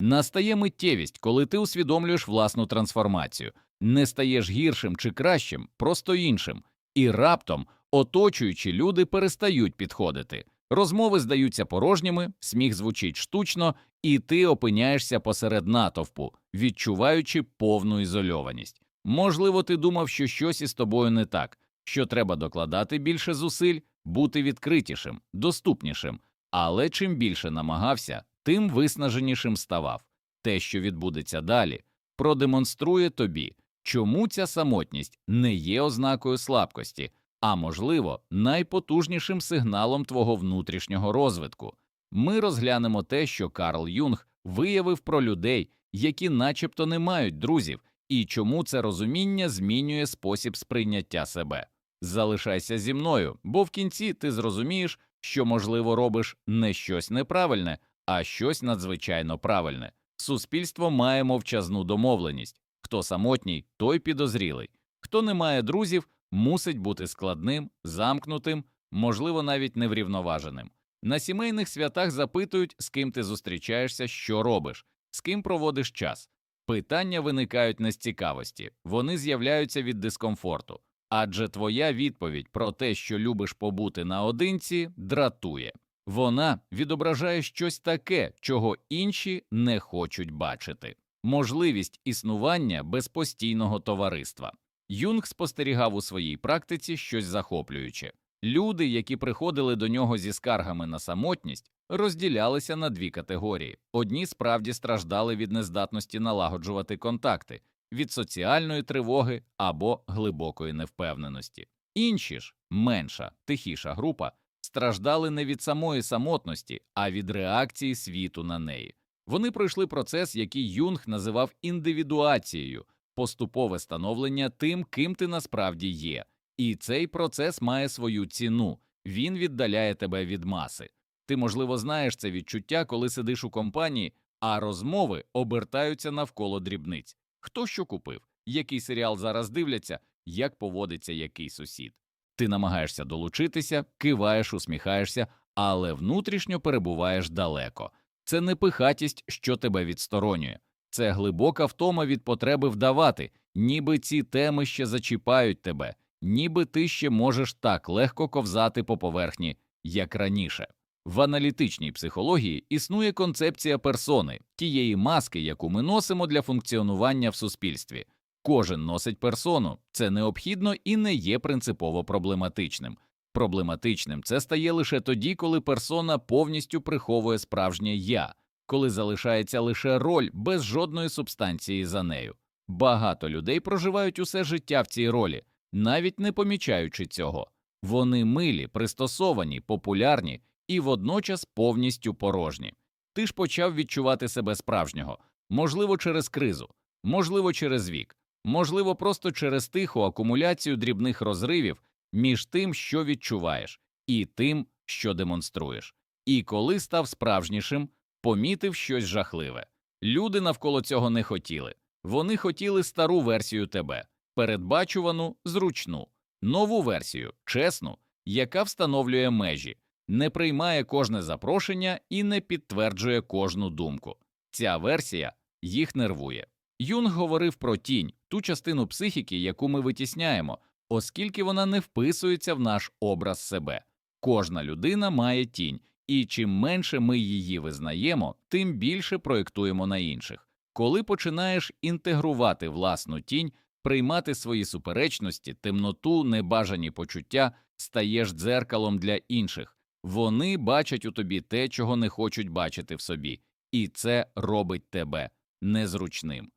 Настає миттєвість, коли ти усвідомлюєш власну трансформацію, не стаєш гіршим чи кращим, просто іншим, і раптом оточуючі люди перестають підходити. Розмови здаються порожніми, сміх звучить штучно, і ти опиняєшся посеред натовпу, відчуваючи повну ізольованість. Можливо, ти думав, що щось із тобою не так, що треба докладати більше зусиль, бути відкритішим, доступнішим, але чим більше намагався, тим виснаженішим ставав. Те, що відбудеться далі, продемонструє тобі, чому ця самотність не є ознакою слабкості, а можливо, найпотужнішим сигналом твого внутрішнього розвитку. Ми розглянемо те, що Карл Юнг виявив про людей, які начебто не мають друзів, і чому це розуміння змінює спосіб сприйняття себе. Залишайся зі мною, бо в кінці ти зрозумієш, що, можливо, робиш не щось неправильне, а щось надзвичайно правильне. Суспільство має мовчазну домовленість хто самотній, той підозрілий, хто не має друзів, мусить бути складним, замкнутим, можливо, навіть неврівноваженим. На сімейних святах запитують, з ким ти зустрічаєшся, що робиш, з ким проводиш час. Питання виникають не з цікавості, вони з'являються від дискомфорту, адже твоя відповідь про те, що любиш побути наодинці, дратує. Вона відображає щось таке, чого інші не хочуть бачити можливість існування без постійного товариства. Юнг спостерігав у своїй практиці щось захоплююче. Люди, які приходили до нього зі скаргами на самотність, розділялися на дві категорії: одні справді страждали від нездатності налагоджувати контакти, від соціальної тривоги або глибокої невпевненості. Інші ж менша, тихіша група страждали не від самої самотності, а від реакції світу на неї. Вони пройшли процес, який Юнг називав індивідуацією, поступове становлення тим, ким ти насправді є, і цей процес має свою ціну, він віддаляє тебе від маси. Ти, можливо, знаєш це відчуття, коли сидиш у компанії, а розмови обертаються навколо дрібниць. Хто що купив, який серіал зараз дивляться, як поводиться який сусід. Ти намагаєшся долучитися, киваєш, усміхаєшся, але внутрішньо перебуваєш далеко. Це не пихатість, що тебе відсторонює, це глибока втома від потреби вдавати, ніби ці теми ще зачіпають тебе, ніби ти ще можеш так легко ковзати по поверхні, як раніше. В аналітичній психології існує концепція персони, тієї маски, яку ми носимо для функціонування в суспільстві. Кожен носить персону, це необхідно і не є принципово проблематичним. Проблематичним це стає лише тоді, коли персона повністю приховує справжнє я, коли залишається лише роль без жодної субстанції за нею. Багато людей проживають усе життя в цій ролі, навіть не помічаючи цього. Вони милі, пристосовані, популярні і водночас повністю порожні. Ти ж почав відчувати себе справжнього, можливо, через кризу, можливо, через вік, можливо, просто через тиху акумуляцію дрібних розривів між тим, що відчуваєш, і тим, що демонструєш. І коли став справжнішим, помітив щось жахливе. Люди навколо цього не хотіли. Вони хотіли стару версію тебе, передбачувану, зручну, нову версію, чесну, яка встановлює межі, не приймає кожне запрошення і не підтверджує кожну думку. Ця версія їх нервує. Юнг говорив про тінь, ту частину психіки, яку ми витісняємо, оскільки вона не вписується в наш образ себе. Кожна людина має тінь, і чим менше ми її визнаємо, тим більше проєктуємо на інших. Коли починаєш інтегрувати власну тінь, приймати свої суперечності, темноту, небажані почуття, стаєш дзеркалом для інших. Вони бачать у тобі те, чого не хочуть бачити в собі, і це робить тебе незручним.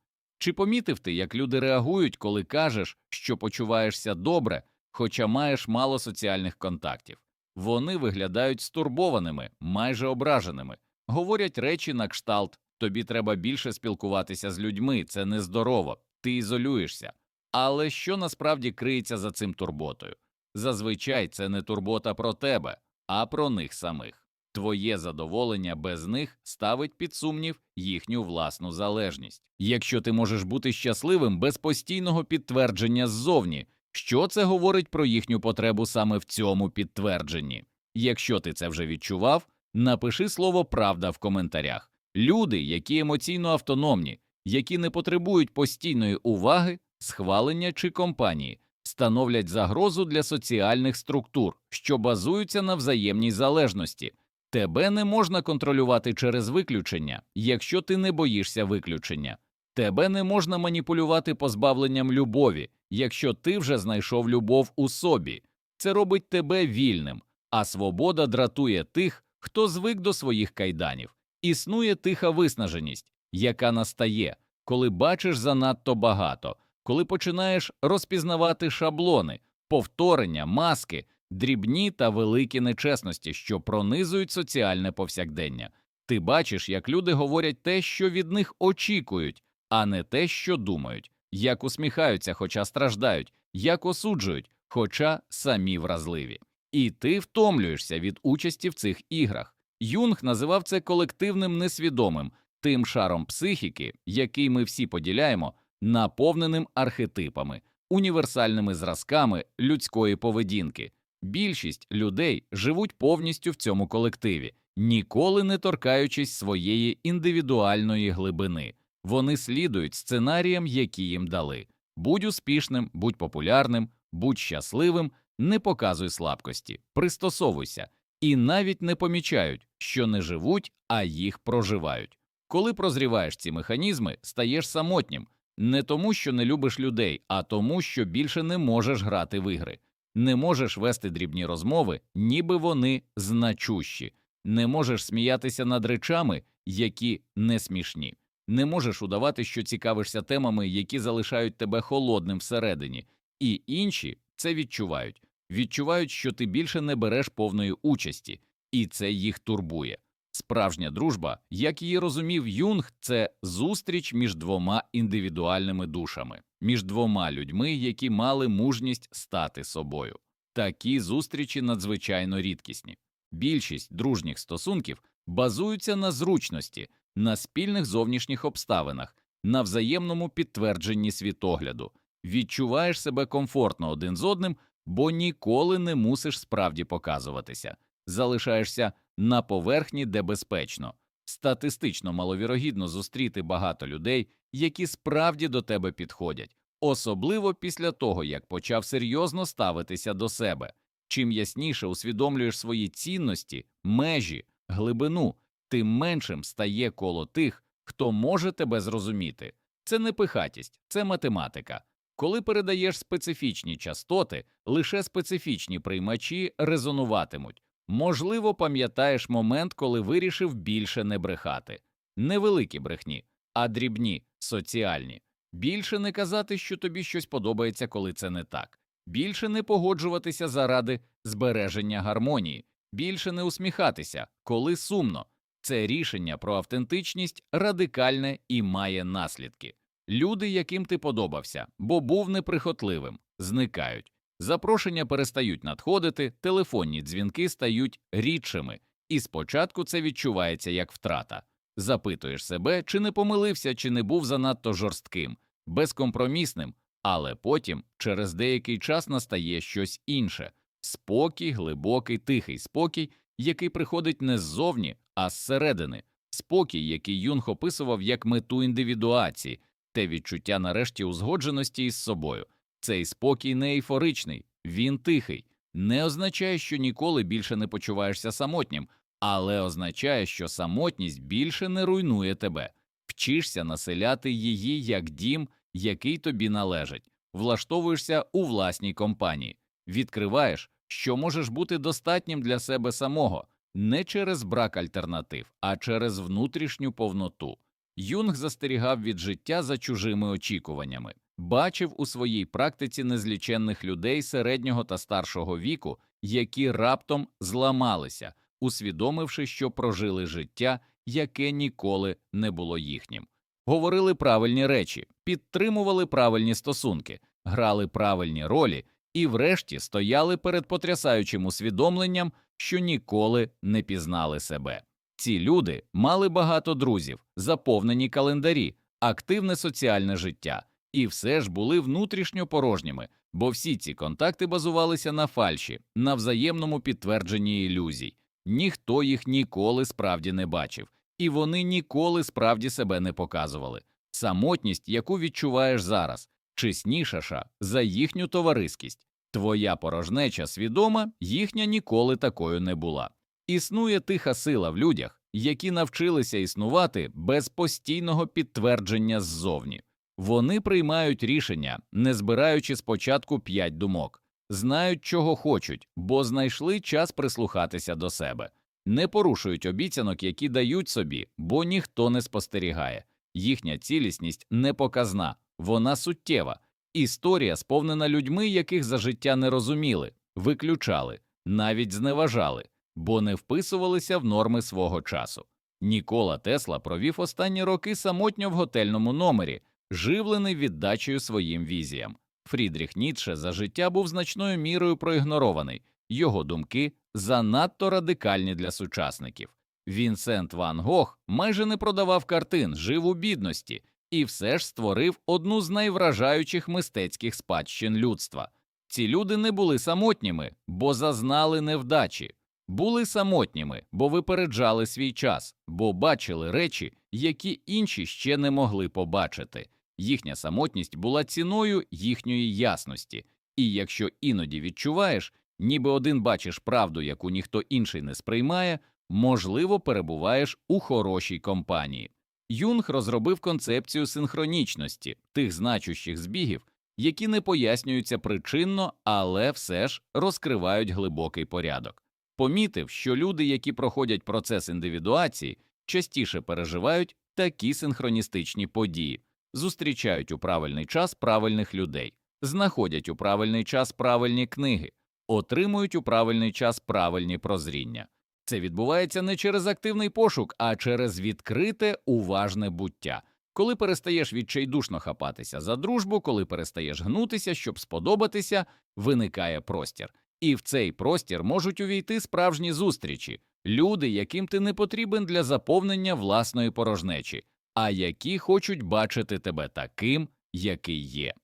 Чи помітив ти, як люди реагують, коли кажеш, що почуваєшся добре, хоча маєш мало соціальних контактів? Вони виглядають стурбованими, майже ображеними, говорять речі на кшталт тобі треба більше спілкуватися з людьми, це нездорово, ти ізолюєшся. Але що насправді криється за цим турботою? Зазвичай це не турбота про тебе, а про них самих. Твоє задоволення без них ставить під сумнів їхню власну залежність. Якщо ти можеш бути щасливим без постійного підтвердження ззовні, що це говорить про їхню потребу саме в цьому підтвердженні? Якщо ти це вже відчував, напиши слово правда в коментарях. Люди, які емоційно автономні, які не потребують постійної уваги, схвалення чи компанії, становлять загрозу для соціальних структур, що базуються на взаємній залежності. Тебе не можна контролювати через виключення, якщо ти не боїшся виключення. Тебе не можна маніпулювати позбавленням любові, якщо ти вже знайшов любов у собі. Це робить тебе вільним, а свобода дратує тих, хто звик до своїх кайданів. Існує тиха виснаженість, яка настає, коли бачиш занадто багато, коли починаєш розпізнавати шаблони, повторення, маски, дрібні та великі нечесності, що пронизують соціальне повсякдення. Ти бачиш, як люди говорять те, що від них очікують, а не те, що думають, як усміхаються, хоча страждають, як осуджують, хоча самі вразливі. І ти втомлюєшся від участі в цих іграх. Юнг називав це колективним несвідомим, тим шаром психіки, який ми всі поділяємо, наповненим архетипами, універсальними зразками людської поведінки. Більшість людей живуть повністю в цьому колективі, ніколи не торкаючись своєї індивідуальної глибини. Вони слідують сценаріям, які їм дали. Будь успішним, будь популярним, будь щасливим, не показуй слабкості, пристосовуйся, і навіть не помічають, що не живуть, а їх проживають. Коли прозріваєш ці механізми, стаєш самотнім не тому, що не любиш людей, а тому, що більше не можеш грати в ігри, не можеш вести дрібні розмови, ніби вони значущі, не можеш сміятися над речами, які не смішні, не можеш удавати, що цікавишся темами, які залишають тебе холодним всередині, і інші це відчувають. Відчувають, що ти більше не береш повної участі, і це їх турбує. Справжня дружба, як її розумів Юнг, це зустріч між двома індивідуальними душами, між двома людьми, які мали мужність стати собою. Такі зустрічі надзвичайно рідкісні. Більшість дружніх стосунків базуються на зручності, на спільних зовнішніх обставинах, на взаємному підтвердженні світогляду. Відчуваєш себе комфортно один з одним, бо ніколи не мусиш справді показуватися, залишаєшся на поверхні, де безпечно. Статистично маловірогідно зустріти багато людей, які справді до тебе підходять, особливо після того, як почав серйозно ставитися до себе. Чим ясніше усвідомлюєш свої цінності, межі, глибину, тим меншим стає коло тих, хто може тебе зрозуміти. Це не пихатість, це математика. Коли передаєш специфічні частоти, лише специфічні приймачі резонуватимуть. Можливо, пам'ятаєш момент, коли вирішив більше не брехати, невеликі брехні, а дрібні, соціальні. Більше не казати, що тобі щось подобається, коли це не так, більше не погоджуватися заради збереження гармонії, більше не усміхатися, коли сумно. Це рішення про автентичність радикальне і має наслідки. Люди, яким ти подобався, бо був неприхотливим, зникають. Запрошення перестають надходити, телефонні дзвінки стають рідшими, і спочатку це відчувається як втрата. Запитуєш себе, чи не помилився, чи не був занадто жорстким, безкомпромісним, але потім, через деякий час, настає щось інше. Спокій, глибокий, тихий спокій, який приходить не ззовні, а зсередини, спокій, який Юнг описував як мету індивідуації, те відчуття нарешті узгодженості із собою. Цей спокій не ейфоричний, він тихий, не означає, що ніколи більше не почуваєшся самотнім, але означає, що самотність більше не руйнує тебе, вчишся населяти її як дім, який тобі належить, влаштовуєшся у власній компанії, відкриваєш, що можеш бути достатнім для себе самого, не через брак альтернатив, а через внутрішню повноту. Юнг застерігав від життя за чужими очікуваннями, бачив у своїй практиці незліченних людей середнього та старшого віку, які раптом зламалися, усвідомивши, що прожили життя, яке ніколи не було їхнім. Говорили правильні речі, підтримували правильні стосунки, грали правильні ролі і, врешті, стояли перед потрясаючим усвідомленням, що ніколи не пізнали себе. Ці люди мали багато друзів, заповнені календарі, активне соціальне життя, і все ж були внутрішньо порожніми, бо всі ці контакти базувалися на фальші, на взаємному підтвердженні ілюзій. Ніхто їх ніколи справді не бачив, і вони ніколи справді себе не показували. Самотність, яку відчуваєш зараз, чеснішаша за їхню товариськість. Твоя порожнеча свідома, їхня ніколи такою не була. Існує тиха сила в людях, які навчилися існувати без постійного підтвердження ззовні. Вони приймають рішення, не збираючи спочатку п'ять думок, знають, чого хочуть, бо знайшли час прислухатися до себе, не порушують обіцянок, які дають собі, бо ніхто не спостерігає. Їхня цілісність не показна, вона суттєва. Історія сповнена людьми, яких за життя не розуміли, виключали, навіть зневажали, бо не вписувалися в норми свого часу. Нікола Тесла провів останні роки самотньо в готельному номері, живлений віддачею своїм візіям. Фрідріх Ніцше за життя був значною мірою проігнорований, його думки занадто радикальні для сучасників. Вінсент Ван Гог майже не продавав картин, жив у бідності і все ж створив одну з найвражаючих мистецьких спадщин людства. Ці люди не були самотніми, бо зазнали невдачі, були самотніми, бо випереджали свій час, бо бачили речі, які інші ще не могли побачити. Їхня самотність була ціною їхньої ясності, і якщо іноді відчуваєш, ніби один бачиш правду, яку ніхто інший не сприймає, можливо, перебуваєш у хорошій компанії. Юнг розробив концепцію синхронічності тих значущих збігів, які не пояснюються причинно, але все ж розкривають глибокий порядок. Помітив, що люди, які проходять процес індивідуації, частіше переживають такі синхроністичні події, зустрічають у правильний час правильних людей, знаходять у правильний час правильні книги, отримують у правильний час правильні прозріння. Це відбувається не через активний пошук, а через відкрите уважне буття. Коли перестаєш відчайдушно хапатися за дружбу, коли перестаєш гнутися, щоб сподобатися, виникає простір. І в цей простір можуть увійти справжні зустрічі, люди, яким ти не потрібен для заповнення власної порожнечі, а які хочуть бачити тебе таким, який є.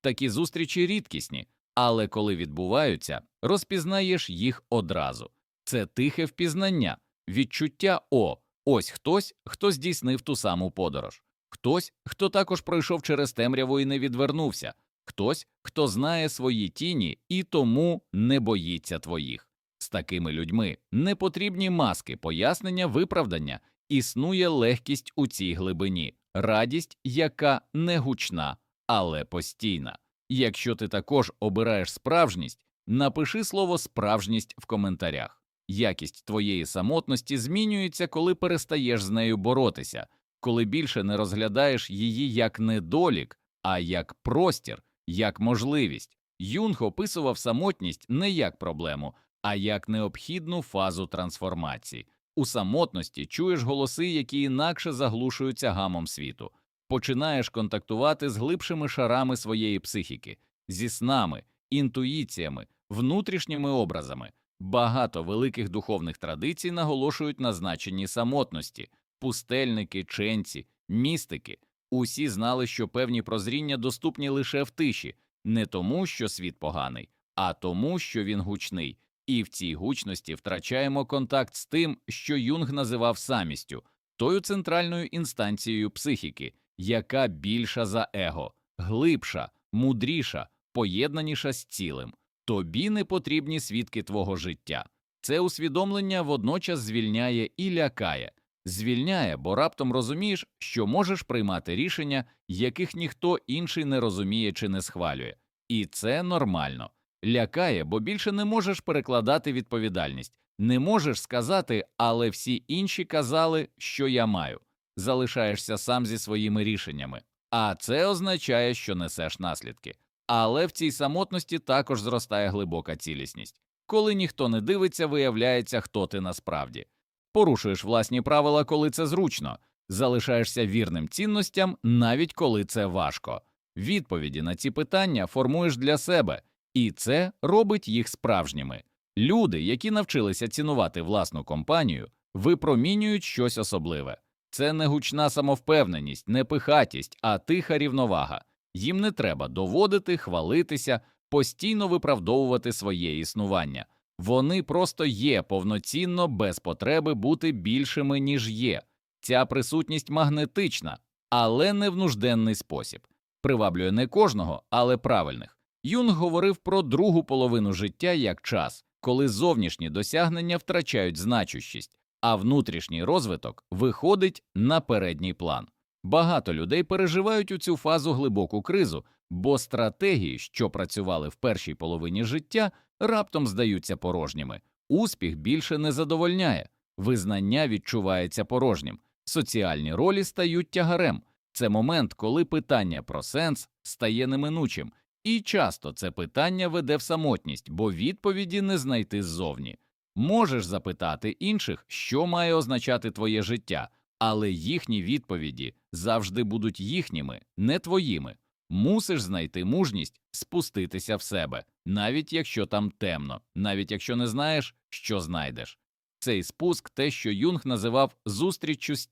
Такі зустрічі рідкісні, але коли відбуваються, розпізнаєш їх одразу. Це тихе впізнання, відчуття о, ось хтось, хто здійснив ту саму подорож, хтось, хто також пройшов через темряву і не відвернувся, хтось, хто знає свої тіні і тому не боїться твоїх. З такими людьми не потрібні маски, пояснення, виправдання, існує легкість у цій глибині, радість, яка не гучна, але постійна. Якщо ти також обираєш справжність, напиши слово справжність в коментарях. Якість твоєї самотності змінюється, коли перестаєш з нею боротися, коли більше не розглядаєш її як недолік, а як простір, як можливість. Юнг описував самотність не як проблему, а як необхідну фазу трансформації. У самотності чуєш голоси, які інакше заглушуються гамом світу, починаєш контактувати з глибшими шарами своєї психіки, зі снами, інтуїціями, внутрішніми образами. Багато великих духовних традицій наголошують на значенні самотності, пустельники, ченці, містики. Усі знали, що певні прозріння доступні лише в тиші, не тому, що світ поганий, а тому, що він гучний, і в цій гучності втрачаємо контакт з тим, що Юнг називав самістю, тою центральною інстанцією психіки, яка більша за его, глибша, мудріша, поєднаніша з цілим. Тобі не потрібні свідки твого життя. Це усвідомлення водночас звільняє і лякає, звільняє, бо раптом розумієш, що можеш приймати рішення, яких ніхто інший не розуміє чи не схвалює, і це нормально. Лякає, бо більше не можеш перекладати відповідальність, не можеш сказати, але всі інші казали, що я маю. Залишаєшся сам зі своїми рішеннями, а це означає, що несеш наслідки. Але в цій самотності також зростає глибока цілісність. Коли ніхто не дивиться, виявляється, хто ти насправді. Порушуєш власні правила, коли це зручно, залишаєшся вірним цінностям, навіть коли це важко. Відповіді на ці питання формуєш для себе, і це робить їх справжніми. Люди, які навчилися цінувати власну компанію, випромінюють щось особливе. Це не гучна самовпевненість, не пихатість, а тиха рівновага. Їм не треба доводити, хвалитися, постійно виправдовувати своє існування. Вони просто є повноцінно без потреби бути більшими, ніж є. Ця присутність магнетична, але не в нужденний спосіб, приваблює не кожного, але правильних. Юнг говорив про другу половину життя як час, коли зовнішні досягнення втрачають значущість, а внутрішній розвиток виходить на передній план. Багато людей переживають у цю фазу глибоку кризу, бо стратегії, що працювали в першій половині життя, раптом здаються порожніми. Успіх більше не задовольняє, визнання відчувається порожнім, соціальні ролі стають тягарем. Це момент, коли питання про сенс стає неминучим, і часто це питання веде в самотність, бо відповіді не знайти ззовні. Можеш запитати інших, що має означати твоє життя, але їхні відповіді завжди будуть їхніми, не твоїми. Мусиш знайти мужність спуститися в себе, навіть якщо там темно, навіть якщо не знаєш, що знайдеш. Цей спуск те, що Юнг називав зустріччю з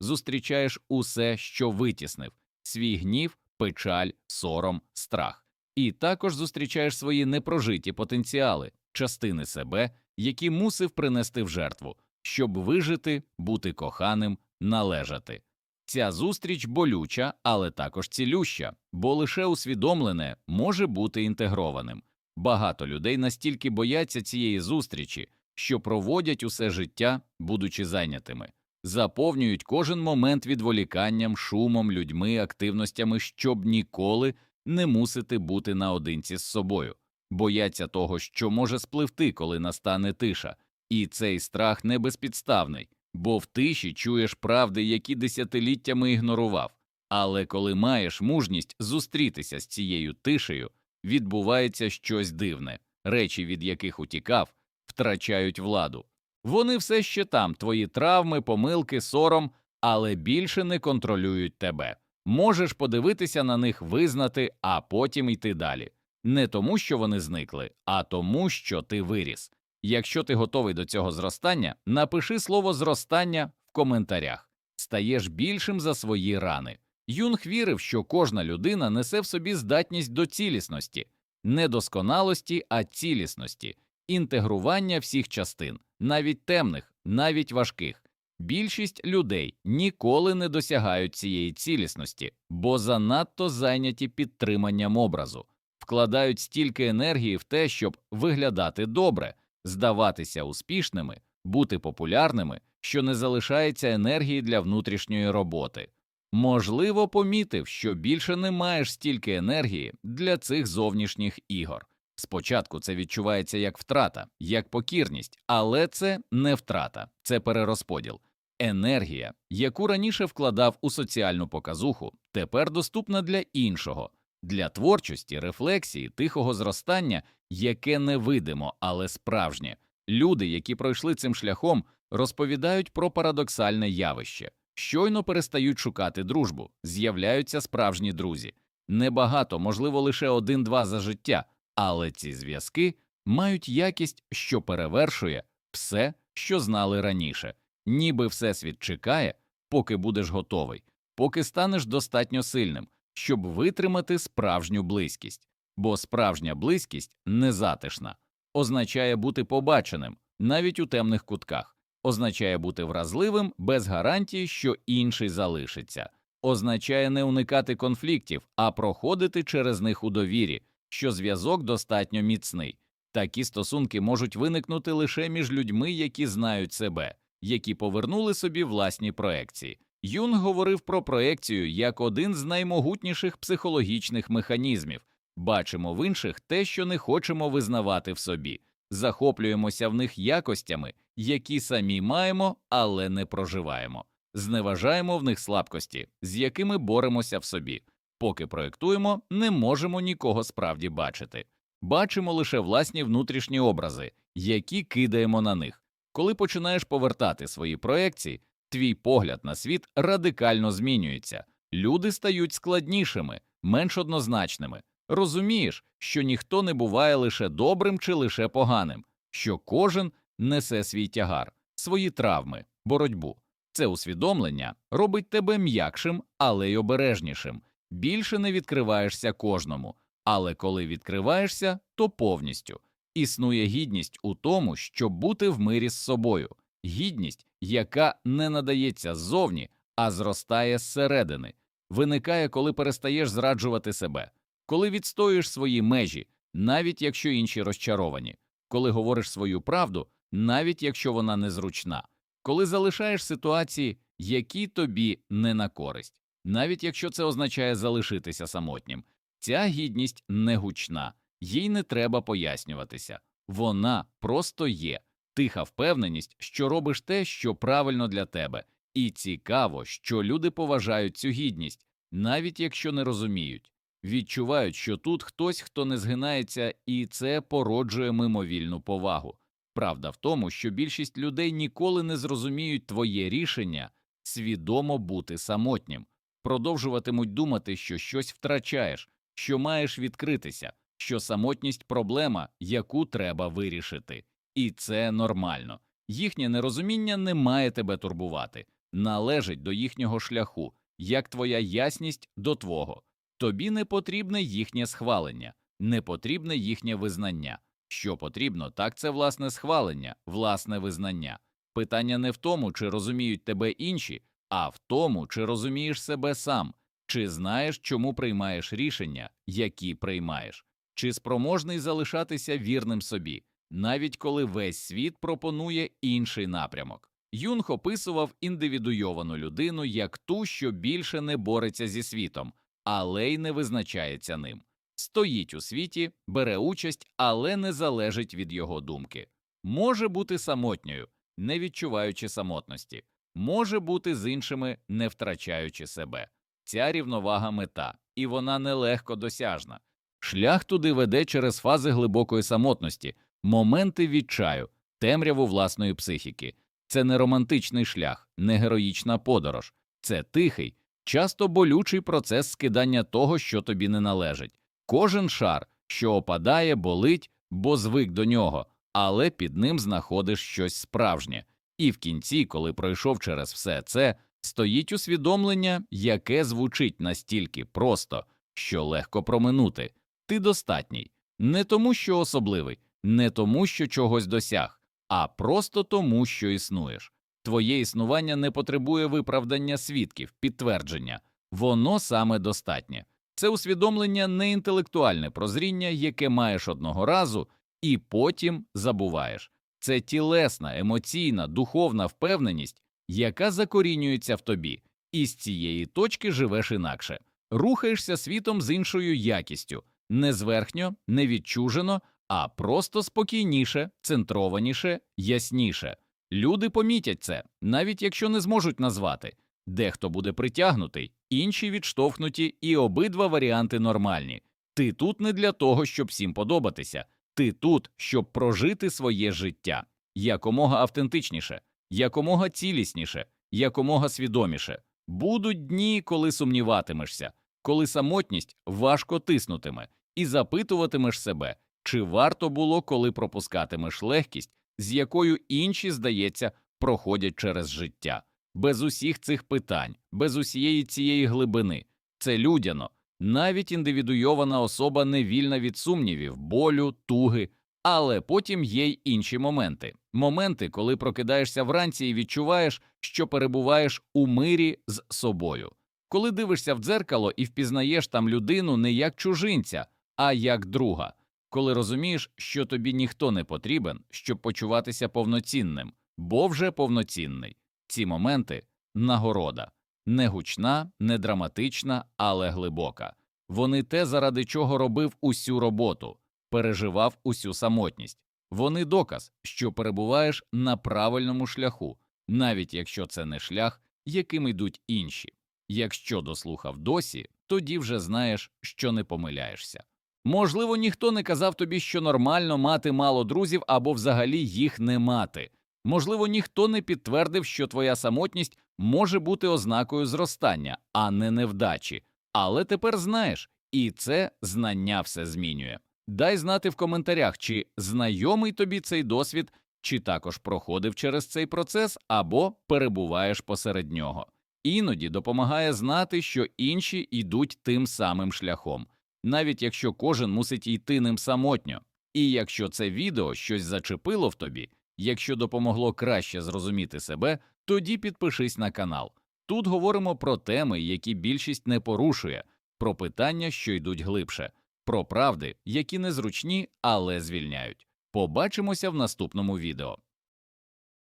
зустрічаєш усе, що витіснив свій гнів, печаль, сором, страх, і також зустрічаєш свої непрожиті потенціали, частини себе, які мусив принести в жертву, щоб вижити, бути коханим, належати. Ця зустріч болюча, але також цілюща, бо лише усвідомлене може бути інтегрованим. Багато людей настільки бояться цієї зустрічі, що проводять усе життя, будучи зайнятими, заповнюють кожен момент відволіканням, шумом, людьми, активностями, щоб ніколи не мусити бути наодинці з собою, бояться того, що може спливти, коли настане тиша, і цей страх не безпідставний, бо в тиші чуєш правди, які десятиліттями ігнорував. Але коли маєш мужність зустрітися з цією тишею, відбувається щось дивне, речі, від яких утікав, втрачають владу. Вони все ще там, твої травми, помилки, сором, але більше не контролюють тебе. Можеш подивитися на них, визнати, а потім йти далі. Не тому, що вони зникли, а тому, що ти виріс. Якщо ти готовий до цього зростання, напиши слово зростання в коментарях. Стаєш більшим за свої рани. Юнг вірив, що кожна людина несе в собі здатність до цілісності, не досконалості, а цілісності, інтегрування всіх частин, навіть темних, навіть важких. Більшість людей ніколи не досягають цієї цілісності, бо занадто зайняті підтриманням образу, вкладають стільки енергії в те, щоб виглядати добре, здаватися успішними, бути популярними, що не залишається енергії для внутрішньої роботи. Можливо, помітив, що більше не маєш стільки енергії для цих зовнішніх ігор. Спочатку це відчувається як втрата, як покірність, але це не втрата, це перерозподіл. Енергія, яку раніше вкладав у соціальну показуху, тепер доступна для іншого, для творчості, рефлексії, тихого зростання, яке не видимо, але справжнє. Люди, які пройшли цим шляхом, розповідають про парадоксальне явище. Щойно перестають шукати дружбу, з'являються справжні друзі. Небагато, можливо, лише один-два за життя, але ці зв'язки мають якість, що перевершує все, що знали раніше, ніби всесвіт чекає, поки будеш готовий, поки станеш достатньо сильним, щоб витримати справжню близькість, бо справжня близькість незатишна, означає бути побаченим навіть у темних кутках, означає бути вразливим без гарантії, що інший залишиться, означає не уникати конфліктів, а проходити через них у довірі, що зв'язок достатньо міцний. Такі стосунки можуть виникнути лише між людьми, які знають себе, які повернули собі власні проекції. Юнг говорив про проекцію як один з наймогутніших психологічних механізмів. Бачимо в інших те, що не хочемо визнавати в собі, захоплюємося в них якостями, які самі маємо, але не проживаємо, зневажаємо в них слабкості, з якими боремося в собі. Поки проєктуємо, не можемо нікого справді бачити. Бачимо лише власні внутрішні образи, які кидаємо на них. Коли починаєш повертати свої проекції, твій погляд на світ радикально змінюється, люди стають складнішими, менш однозначними. Розумієш, що ніхто не буває лише добрим чи лише поганим, що кожен несе свій тягар, свої травми, боротьбу. Це усвідомлення робить тебе м'якшим, але й обережнішим. Більше не відкриваєшся кожному, але коли відкриваєшся, то повністю. Існує гідність у тому, щоб бути в мирі з собою. гідність, яка не надається ззовні, а зростає зсередини, виникає, коли перестаєш зраджувати себе, коли відстоюєш свої межі, навіть якщо інші розчаровані, коли говориш свою правду, навіть якщо вона незручна, коли залишаєш ситуації, які тобі не на користь, навіть якщо це означає залишитися самотнім. Ця гідність не гучна, їй не треба пояснюватися. Вона просто є, тиха впевненість, що робиш те, що правильно для тебе, і цікаво, що люди поважають цю гідність, навіть якщо не розуміють, відчувають, що тут хтось, хто не згинається, і це породжує мимовільну повагу. Правда в тому, що більшість людей ніколи не зрозуміють твоє рішення свідомо бути самотнім, продовжуватимуть думати, що щось втрачаєш, що маєш відкритися, що самотність проблема, яку треба вирішити. І це нормально. Їхнє нерозуміння не має тебе турбувати, належить до їхнього шляху, як твоя ясність до твого. Тобі не потрібне їхнє схвалення, не потрібне їхнє визнання. Що потрібно, так це власне схвалення, власне визнання. Питання не в тому, чи розуміють тебе інші, а в тому, чи розумієш себе сам, чи знаєш, чому приймаєш рішення, які приймаєш, чи спроможний залишатися вірним собі, навіть коли весь світ пропонує інший напрямок. Юнг описував індивідуйовану людину як ту, що більше не бореться зі світом, але й не визначається ним. Стоїть у світі, бере участь, але не залежить від його думки. Може бути самотньою, не відчуваючи самотності, може бути з іншими, не втрачаючи себе. Ця рівновага мета, і вона нелегко досяжна. Шлях туди веде через фази глибокої самотності, моменти відчаю, темряву власної психіки. Це не романтичний шлях, не героїчна подорож, це тихий, часто болючий процес скидання того, що тобі не належить. Кожен шар, що опадає, болить, бо звик до нього, але під ним знаходиш щось справжнє. І в кінці, коли пройшов через все це, стоїть усвідомлення, яке звучить настільки просто, що легко проминути. Ти достатній, не тому, що особливий, не тому, що чогось досяг, а просто тому, що існуєш. Твоє існування не потребує виправдання свідків, підтвердження, воно саме достатнє. Це усвідомлення не інтелектуальне прозріння, яке маєш одного разу, і потім забуваєш. Це тілесна, емоційна, духовна впевненість, яка закорінюється в тобі, і з цієї точки живеш інакше, рухаєшся світом з іншою якістю, не зверхньо, не відчужено, а просто спокійніше, центрованіше, ясніше. Люди помітять це, навіть якщо не зможуть назвати. Дехто буде притягнутий, інші відштовхнуті, і обидва варіанти нормальні. Ти тут не для того, щоб всім подобатися, ти тут, щоб прожити своє життя якомога автентичніше, якомога цілісніше, якомога свідоміше. Будуть дні, коли сумніватимешся, коли самотність важко тиснутиме, і запитуватимеш себе, чи варто було, коли пропускатимеш легкість, з якою інші, здається, проходять через життя. Без усіх цих питань, без усієї цієї глибини. Це людяно, навіть індивідуйована особа не вільна від сумнівів, болю, туги, але потім є й інші моменти. Моменти, коли прокидаєшся вранці і відчуваєш, що перебуваєш у мирі з собою. Коли дивишся в дзеркало і впізнаєш там людину не як чужинця, а як друга, коли розумієш, що тобі ніхто не потрібен, щоб почуватися повноцінним, бо вже повноцінний. Ці моменти нагорода не гучна, не драматична, але глибока. Вони те, заради чого робив усю роботу, переживав усю самотність. Вони доказ, що перебуваєш на правильному шляху, навіть якщо це не шлях, яким йдуть інші. Якщо дослухав досі, тоді вже знаєш, що не помиляєшся. Можливо, ніхто не казав тобі, що нормально мати мало друзів або взагалі їх не мати. Можливо, ніхто не підтвердив, що твоя самотність може бути ознакою зростання, а не невдачі. Але тепер знаєш, і це знання все змінює. Дай знати в коментарях, чи знайомий тобі цей досвід, чи також проходив через цей процес, або перебуваєш посеред нього. Іноді допомагає знати, що інші йдуть тим самим шляхом, навіть якщо кожен мусить йти ним самотньо. І якщо це відео щось зачепило в тобі, Якщо допомогло краще зрозуміти себе, тоді підпишись на канал. Тут говоримо про теми, які більшість не порушує, про питання, що йдуть глибше, про правди, які незручні, але звільняють. Побачимося в наступному відео.